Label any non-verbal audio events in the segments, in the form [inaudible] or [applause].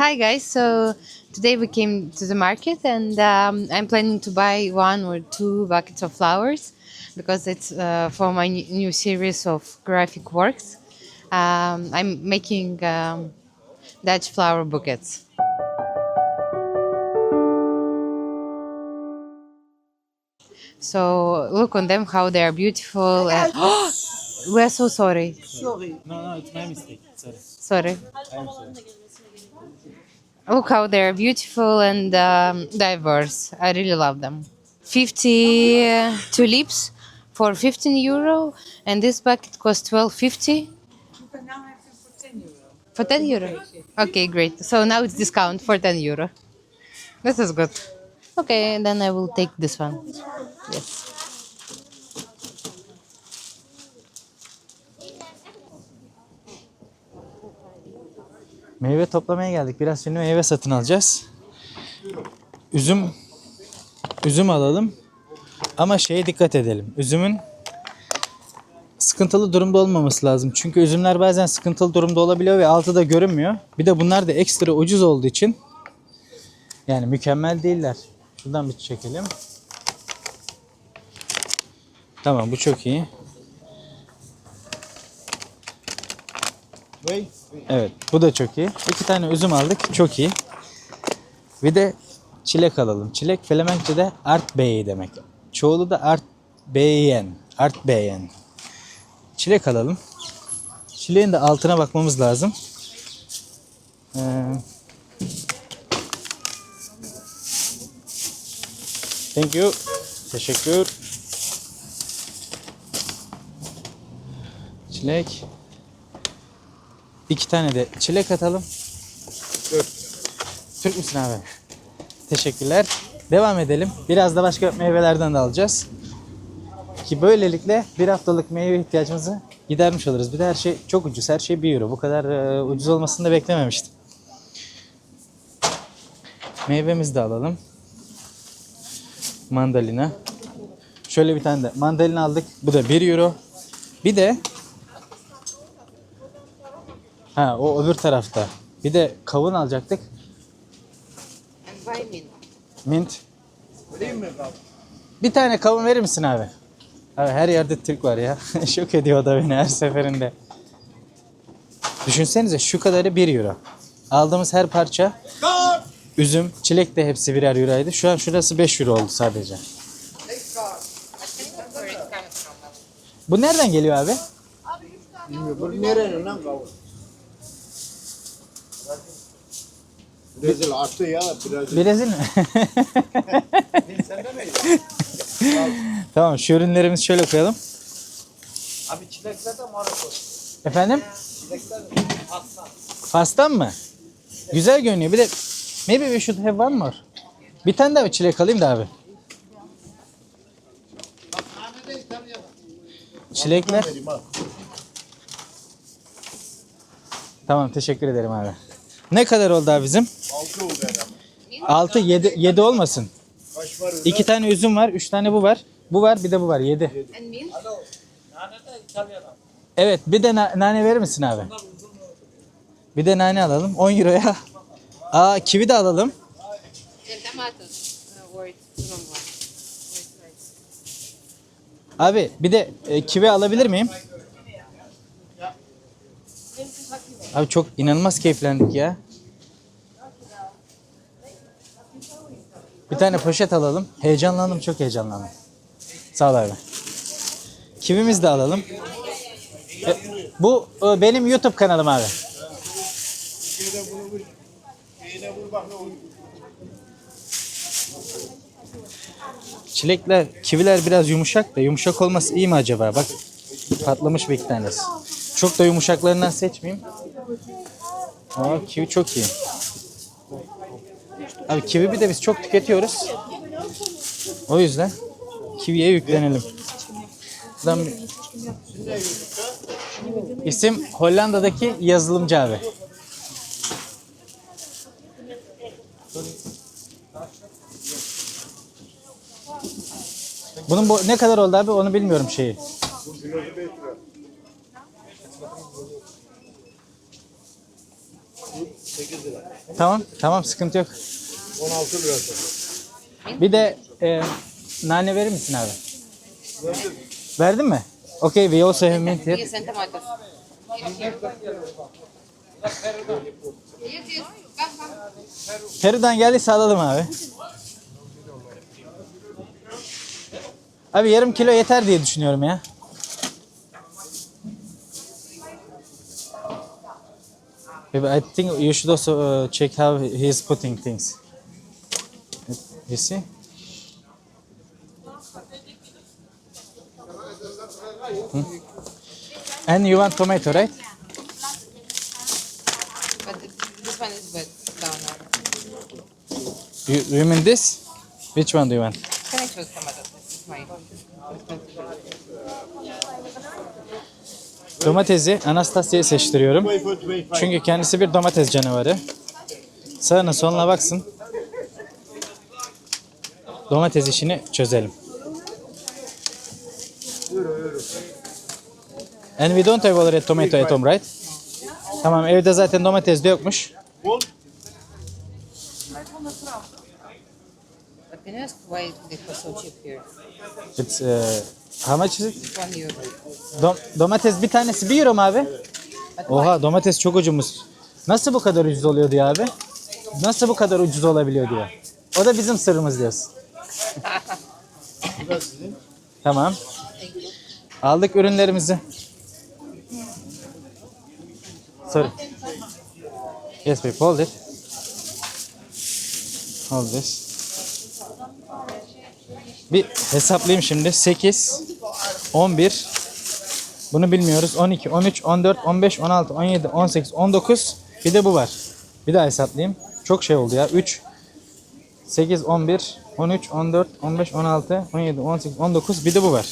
Hi guys, so today we came to the market and um, I'm planning to buy one or two buckets of flowers because it's uh, for my new series of graphic works. Um, I'm making um, Dutch flower bouquets. So look on them how they are beautiful and [gasps] we are so sorry. Sorry. No, no, it's my mistake. Sorry. Sorry. Look how they're beautiful and um, diverse. I really love them. 50 uh, tulips for 15 euro, and this bucket costs 12.50 You can now have for 10 euro. for 10 euro. Okay, great. So now it's discount for 10 euro. This is good. Okay, then I will take this one. Yes. Meyve toplamaya geldik. Biraz şimdi meyve satın alacağız. Üzüm üzüm alalım. Ama şeye dikkat edelim. Üzümün sıkıntılı durumda olmaması lazım. Çünkü üzümler bazen sıkıntılı durumda olabiliyor ve altı da görünmüyor. Bir de bunlar da ekstra ucuz olduğu için yani mükemmel değiller. Şuradan bir çekelim. Tamam bu çok iyi. Evet bu da çok iyi. İki tane üzüm aldık çok iyi. Bir de çilek alalım. Çilek Flemenkçe'de art beyi demek. Çoğulu da art beyen. Art beyen. Çilek alalım. Çileğin de altına bakmamız lazım. Ee, thank you. Teşekkür. Çilek. İki tane de çilek atalım. Türk müsün abi? Teşekkürler. Devam edelim. Biraz da başka meyvelerden de alacağız. Ki böylelikle bir haftalık meyve ihtiyacımızı gidermiş oluruz. Bir de her şey çok ucuz. Her şey 1 euro. Bu kadar e, ucuz olmasını da beklememiştim. Meyvemizi de alalım. Mandalina. Şöyle bir tane de mandalina aldık. Bu da 1 euro. Bir de Ha o öbür tarafta. Bir de kavun alacaktık. And buy mint. Mint. Bir tane kavun verir misin abi? Abi her yerde Türk var ya. [laughs] Şok ediyor da beni her seferinde. Düşünsenize şu kadarı 1 euro. Aldığımız her parça üzüm, çilek de hepsi birer euroydu. Şu an şurası 5 euro oldu sadece. Bu nereden geliyor abi? Bu nerenin lan kavun? Brezilya attı ya Brezilya. Brezilya mi? tamam şu ürünlerimizi şöyle koyalım. Abi çilekler de Maroko. Efendim? Çilekler de Aslan. Pastan mı? Güzel görünüyor. Bir de maybe we should have one more. Bir tane daha bir çilek alayım da abi. Çilekler. Tamam teşekkür ederim abi. Ne kadar oldu abi bizim? Altı oldu herhalde. 6 7 7 olmasın. Kaç var öyle? İki tane üzüm var, üç tane bu var. Bu var, bir de bu var. 7. And mint? Evet, bir de na- nane verir misin abi? Bir de nane alalım. 10 euroya. Aa, kivi de alalım. Abi bir de e, kivi alabilir miyim? Abi çok inanılmaz keyiflendik ya. Tane poşet alalım. Heyecanlandım, çok heyecanlandım. Sağ ol abi. Kivimizi de alalım. E, bu e, benim YouTube kanalım abi. Çilekler, kiviler biraz yumuşak da yumuşak olması iyi mi acaba? Bak patlamış bir iki tanesi. Çok da yumuşaklarından seçmeyeyim. Aa, kivi çok iyi. Abi kivi bir de biz çok tüketiyoruz. O yüzden kiviye yüklenelim. Bir- İsim Hollanda'daki yazılımcı abi. Bunun bu, ne kadar oldu abi onu bilmiyorum şeyi. Bu kilosu 5 lira. Bu 8 lira. Tamam tamam sıkıntı yok. 16 lira. Bir de e, nane verir misin abi? Verdin mi? Okay, we also have mint here. Yes, and tomatoes. Peru'dan geldiyse alalım abi. Abi yarım kilo yeter diye düşünüyorum ya. I think you should also uh, check how he is putting things. See? Hmm. And you want tomato, right? But this one is bad down now. You, you mean this? Which one do you want? Can I choose tomatoes? This is my responsibility. Domatesi Anastasya'ya seçtiriyorum. Wait for 25. Çünkü kendisi bir domates canavarı. Sağına soluna baksın. Domates işini çözelim. And we don't have already tomato at home, right? Tamam evde zaten domates de yokmuş. Hold. But can you ask why they put so cheap here? It's, uh, how much is it? One euro. Dom- domates bir tanesi 1 euro mu abi? Oha domates çok ucumuz. Nasıl bu kadar ucuz oluyor diyor abi? Nasıl bu kadar ucuz olabiliyor diyor. O da bizim sırrımız diyorsun. Tamam. Aldık ürünlerimizi. Sorry. Yes babe, hold it. Hold this. Bir hesaplayayım şimdi. 8, 11, bunu bilmiyoruz. 12, 13, 14, 15, 16, 17, 18, 19. Bir de bu var. Bir daha hesaplayayım. Çok şey oldu ya. 3, 8, 11, 13, 14, 15, 16, 17, 18, 19. Bir de bu var.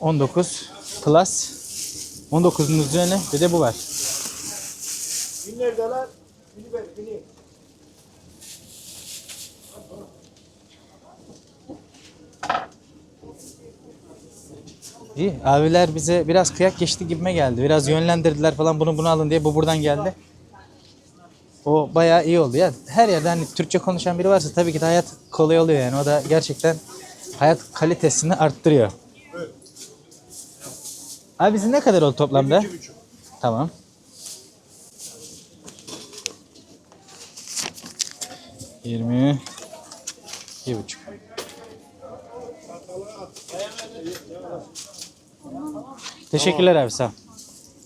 19 plus 19'un üzerine bir de bu var. Bin neredeler? Bini ver, bini. İyi. Abiler bize biraz kıyak geçti gibime geldi. Biraz yönlendirdiler falan bunu bunu alın diye. Bu buradan geldi. Bayağı iyi oldu ya. Her yerde hani Türkçe konuşan biri varsa tabii ki de hayat kolay oluyor yani. O da gerçekten hayat kalitesini arttırıyor. Abi bizim ne kadar oldu toplamda? İki buçuk. Tamam. Yirmi. Bir buçuk. Teşekkürler abi sağ ol.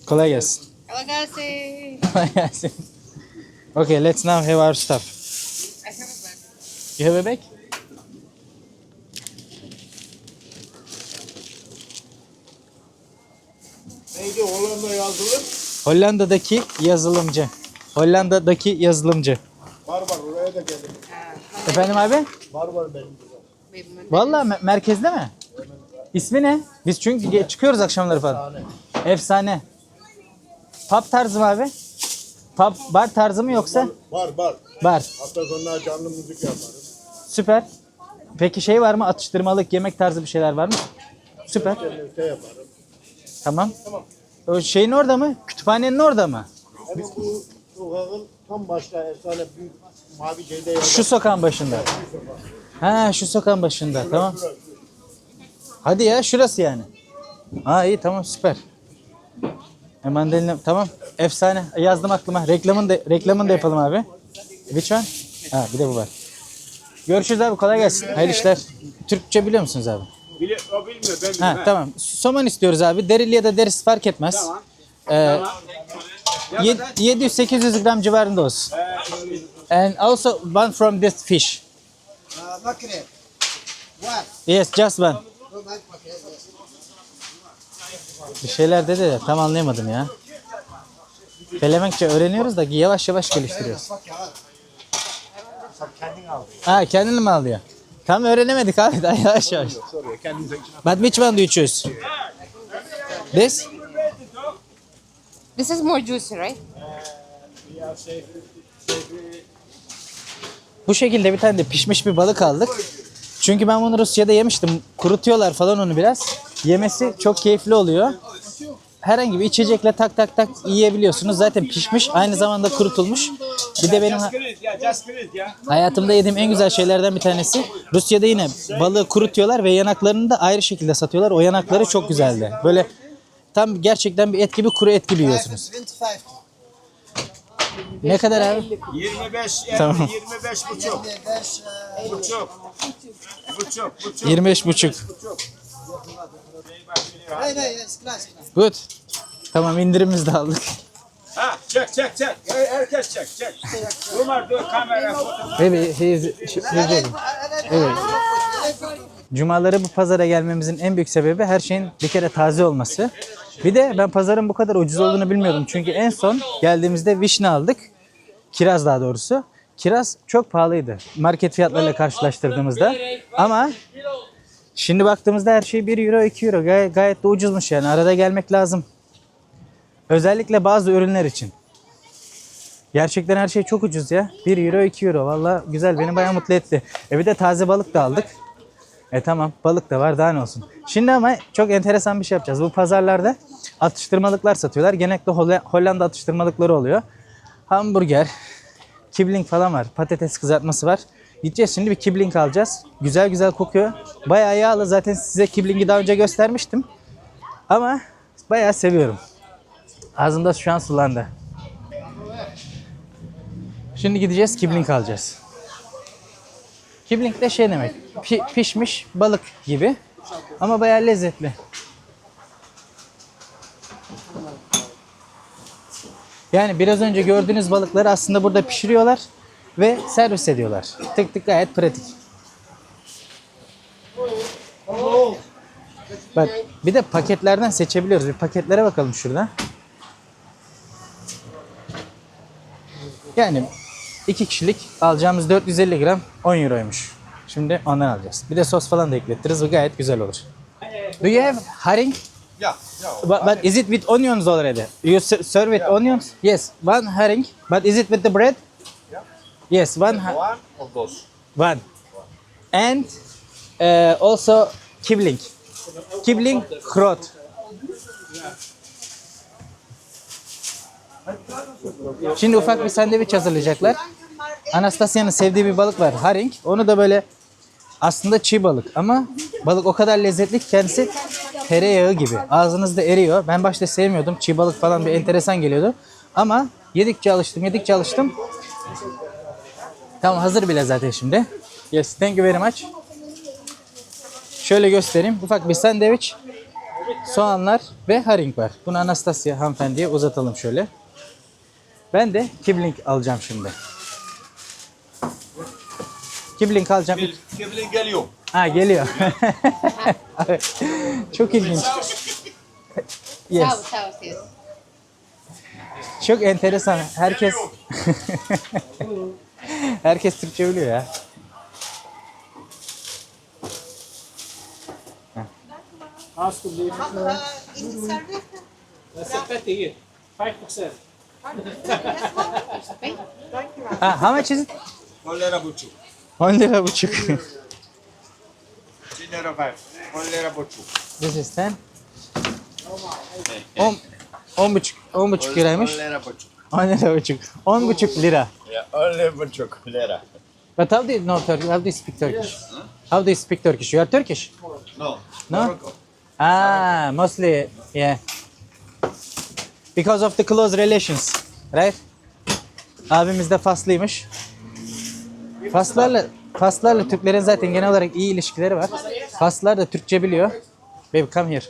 Kolay gelsin. Alagase! Kolay gelsin. Okay, let's now have our stuff. I have a bag. You have a bag? Neydi Hollanda yazılır? Hollanda'daki yazılımcı. Hollanda'daki yazılımcı. Var var oraya da geldim. Efendim abi? Var var benim me- merkezde mi? İsmi ne? Biz çünkü ge- çıkıyoruz akşamları falan. Efsane. Pub tarzı mı abi? Pub bar tarzı mı yoksa? Var var. Bar. Hafta sonları canlı müzik yaparım. Süper. Peki şey var mı? Atıştırmalık, yemek tarzı bir şeyler var mı? Süper. Cennette yaparım. Tamam. O şeyin orada mı? Kütüphanenin orada mı? Hemen bu sokağın tam başta efsane büyük mavi şeyde yazar. Şu sokağın başında. Ha şu sokağın başında. Tamam. Hadi ya şurası yani. Ha iyi tamam süper. E, mandalina tamam. Efsane. Yazdım aklıma. Reklamını da reklamını da yapalım abi. Which one? Ha bir de bu var. Görüşürüz abi kolay gelsin. Hayırlı işler. Türkçe biliyor musunuz abi? Bile, o bilmiyor ben Ha biliyorum. tamam. Somon istiyoruz abi. Derili ya da derisi fark etmez. Tamam. Ee, Ya yed- da- 700-800 gram civarında olsun. And also one from this fish. Makrel. Var. Yes, just one. Bir şeyler dedi de tam anlayamadım ya. Felemenkçe öğreniyoruz da yavaş yavaş geliştiriyoruz. Ha kendini mi alıyor? Tam öğrenemedik abi daha yavaş yavaş. But which one do you choose? This? This is more juicy, right? Bu şekilde bir tane de pişmiş bir balık aldık. Çünkü ben bunu Rusya'da yemiştim. Kurutuyorlar falan onu biraz. Yemesi çok keyifli oluyor. herhangi bir içecekle tak tak tak yiyebiliyorsunuz. Zaten pişmiş, aynı zamanda kurutulmuş. Bir de benim hayatımda yediğim en güzel şeylerden bir tanesi. Rusya'da yine balığı kurutuyorlar ve yanaklarını da ayrı şekilde satıyorlar. O yanakları çok güzeldi. Böyle tam gerçekten bir et gibi kuru et gibi yiyorsunuz. 25. Ne kadar abi? 25, yani Tamam. 25 buçuk. 25. Buçuk. Buçuk, buçuk. 25 buçuk. Hey, Good. Tamam indirimimizi de aldık. Ha, çek, çek, çek. Her- Herkes çek, çek. Umar dur kamera, fotoğraf. Maybe he is, he is Evet. Cumaları bu pazara gelmemizin en büyük sebebi her şeyin bir kere taze olması. Bir de ben pazarın bu kadar ucuz olduğunu bilmiyordum. Çünkü en son geldiğimizde vişne aldık. Kiraz daha doğrusu. Kiraz çok pahalıydı market fiyatlarıyla karşılaştırdığımızda. Ama şimdi baktığımızda her şey 1 euro 2 euro. Gay- gayet de ucuzmuş yani. Arada gelmek lazım. Özellikle bazı ürünler için. Gerçekten her şey çok ucuz ya. 1 euro 2 euro. Valla güzel beni bayağı mutlu etti. E bir de taze balık da aldık. E tamam balık da var daha ne olsun. Şimdi ama çok enteresan bir şey yapacağız. Bu pazarlarda atıştırmalıklar satıyorlar. Genellikle Holla- Hollanda atıştırmalıkları oluyor. Hamburger, kibling falan var. Patates kızartması var. Gideceğiz şimdi bir kibling alacağız. Güzel güzel kokuyor. Bayağı yağlı. Zaten size kiblingi daha önce göstermiştim. Ama bayağı seviyorum. Ağzımda şu an sulandı. Şimdi gideceğiz kibling alacağız. Kibling de şey demek. pi- pişmiş balık gibi. Ama bayağı lezzetli. Yani biraz önce gördüğünüz balıkları aslında burada pişiriyorlar ve servis ediyorlar. Tık tık gayet pratik. Bak bir de paketlerden seçebiliyoruz. Bir paketlere bakalım şurada. Yani iki kişilik alacağımız 450 gram 10 euroymuş. Şimdi ondan alacağız. Bir de sos falan da ekletiriz. Bu gayet güzel olur. Do you have haring? Yeah, But, but is it with onions already? You ser- serve with onions? Yes, one herring. But is it with the bread? Yes, one. One of those. One. And uh, also kibling. Kibling krot. Şimdi ufak bir sandviç hazırlayacaklar. Anastasia'nın sevdiği bir balık var. Haring. Onu da böyle aslında çiğ balık ama balık o kadar lezzetli ki kendisi tereyağı gibi. Ağzınızda eriyor. Ben başta sevmiyordum. Çiğ balık falan bir enteresan geliyordu. Ama yedikçe alıştım, yedikçe alıştım. Tamam hazır bile zaten şimdi. Yes, thank you very much. Şöyle göstereyim. Ufak bir sandviç, soğanlar ve haring var. Bunu Anastasia hanımefendiye uzatalım şöyle. Ben de kibling alacağım şimdi. Kibling alacağım. Kibling geliyor. Ha geliyor. [laughs] Çok ilginç. Yes. Çok enteresan. Herkes [laughs] Herkes Türkçe biliyor ya. Ha, how much is it? On lira buçuk. 10 lira buçuk. Bir lira five. On lira buçuk. This is 10. 10 10 buçuk 10 buçuk liraymış. On lira buçuk. 10 lira buçuk. 10 buçuk lira. Ya, on lira buçuk lira. But how do you know Turkish? How do you speak Turkish? How do you speak Turkish? You are Turkish? No. No? Morocco. Ah, mostly, yeah. Because of the close relations, right? Abimiz de Faslıymış. Faslarla Faslarla Türklerin zaten genel olarak iyi ilişkileri var. Faslar da Türkçe biliyor. Baby come here.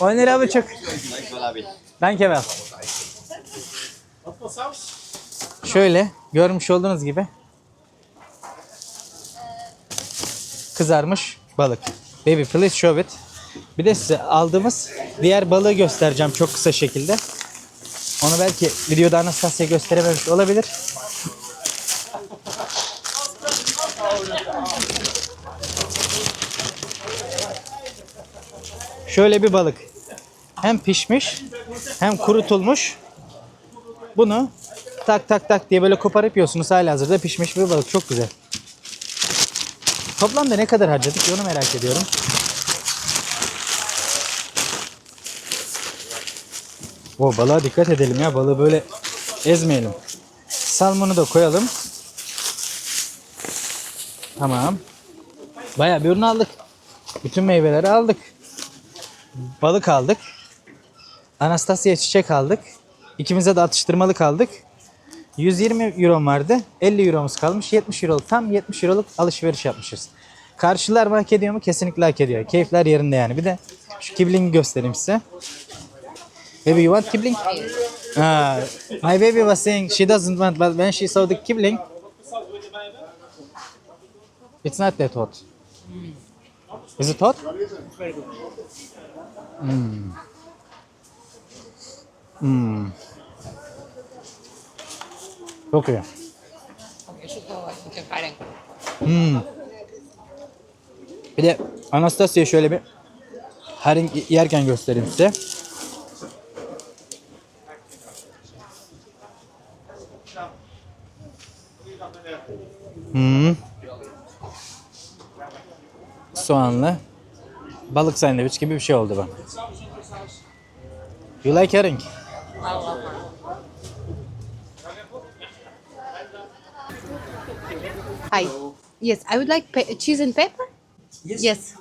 On lira buçuk. Danke well. Şöyle görmüş olduğunuz gibi kızarmış balık. Baby please show it. Bir de size aldığımız diğer balığı göstereceğim çok kısa şekilde. Onu belki videoda Anastasia gösterememiş olabilir. Şöyle bir balık. Hem pişmiş hem kurutulmuş. Bunu tak tak tak diye böyle koparıp yiyorsunuz. Hala hazırda pişmiş bir balık. Çok güzel. Toplamda ne kadar harcadık onu merak ediyorum. O balığa dikkat edelim ya. Balığı böyle ezmeyelim. Salmonu da koyalım. Tamam. Bayağı bir ürün aldık. Bütün meyveleri aldık. Balık aldık. Anastasia çiçek aldık. İkimize de atıştırmalık aldık. 120 euro vardı. 50 euromuz kalmış. 70 euroluk tam 70 euroluk alışveriş yapmışız. Karşılar mı hak ediyor mu? Kesinlikle hak ediyor. Keyifler yerinde yani. Bir de şu kibling'i göstereyim size. Baby you want kibling? Ah, my baby was saying she doesn't want but when she saw the kibling it's not that hot. Is it hot? Hmm. Hmm. Çok iyi. Hmm. Bir de Anastasia şöyle bir haring yerken göstereyim size. Hmm. Soğanlı balık sandviç gibi bir şey oldu bu. You like herring? Hi. Yes, I would like pe- cheese and pepper. Yes. Yes.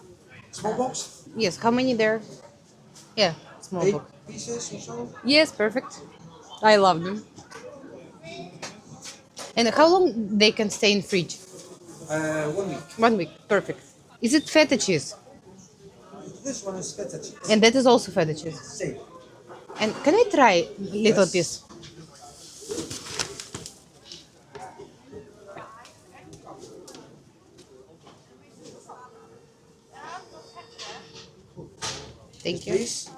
Small box. Yes. How many there? Yeah, small Eight box. pieces or so. Yes, perfect. I love them. And how long they can stay in fridge? Uh, one week. One week. Perfect. Is it feta cheese? This one is feta cheese. And that is also feta cheese. Same. And can I try a little Yes. piece? Thank you. Please.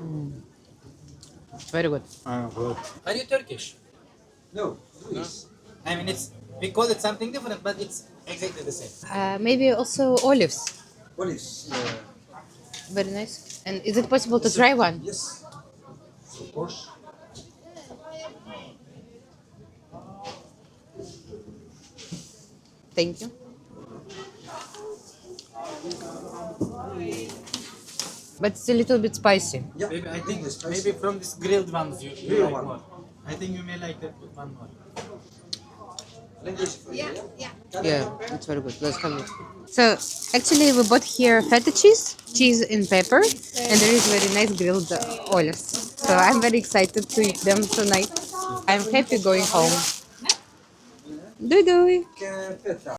Mm. Very good. Are you Turkish? No, please. I mean, it's we call it something different, but it's exactly the same. Uh, maybe also olives. Olives. Uh, Very nice. And is it possible to try one? yes. Of course. Thank you. But it's a little bit spicy. Yeah. Maybe I think Yes, maybe from this grilled ones you, you Grilled like one. more. I think you may like that one more. Let this for you, yeah? Yeah, it's very good. Let's have it. So actually, we bought here feta cheese, cheese and pepper, and there is very nice grilled uh, olives. So I'm very excited to eat them tonight. I'm happy going home. Doo doo. Can feta.